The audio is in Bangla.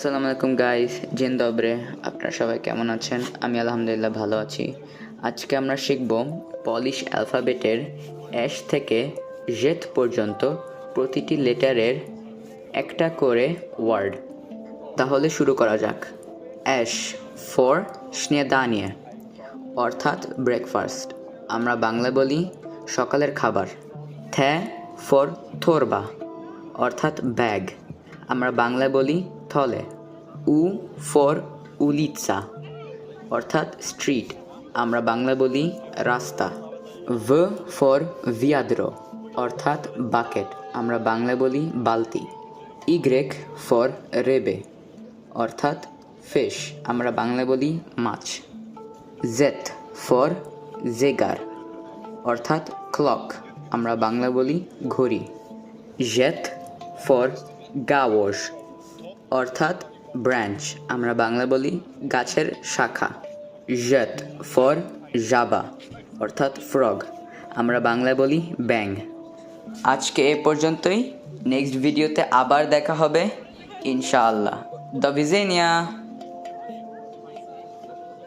আসসালামু আলাইকুম গাইস জিন দবরে, আপনারা সবাই কেমন আছেন? আমি আলহামদুলিল্লাহ ভালো আছি। আজকে আমরা শিখব পলিশ অ্যালফাবেটের অ্যাশ থেকে জেথ পর্যন্ত প্রতিটি লেটারের একটা করে ওয়ার্ড তাহলে শুরু করা যাক। অ্যাশ ফর স্নেদানিয়ে, অর্থাৎ ব্রেকফাস্ট আমরা বাংলা বলি সকালের খাবার। থ্যা ফর থোরবা, অর্থাৎ ব্যাগ আমরা বাংলা বলি থলে, উ ফর উলিৎসা, অর্থাৎ স্ট্রিট আমরা বাংলা বলি রাস্তা। ভ ফর ভিয়াদ্র অর্থাৎ বাকেট আমরা বাংলা বলি বালতি। ইগ্রেক ফর রেবে অর্থাৎ ফিশ আমরা বাংলা বলি মাছ। জেথ ফর জেগার, অর্থাৎ ক্লক আমরা বাংলা বলি ঘড়ি। জেথ ফর গাওস অর্থাৎ ব্রাঞ্চ, আমরা বাংলা বলি গাছের শাখা। জেত ফর, জাবা, অর্থাৎ ফ্রগ। আমরা বাংলা বলি ব্যাং আজকে এ পর্যন্তই। নেক্সট ভিডিওতে আবার দেখা হবে। ইনশাআল্লাহ। দ্য ভিজেনিয়া।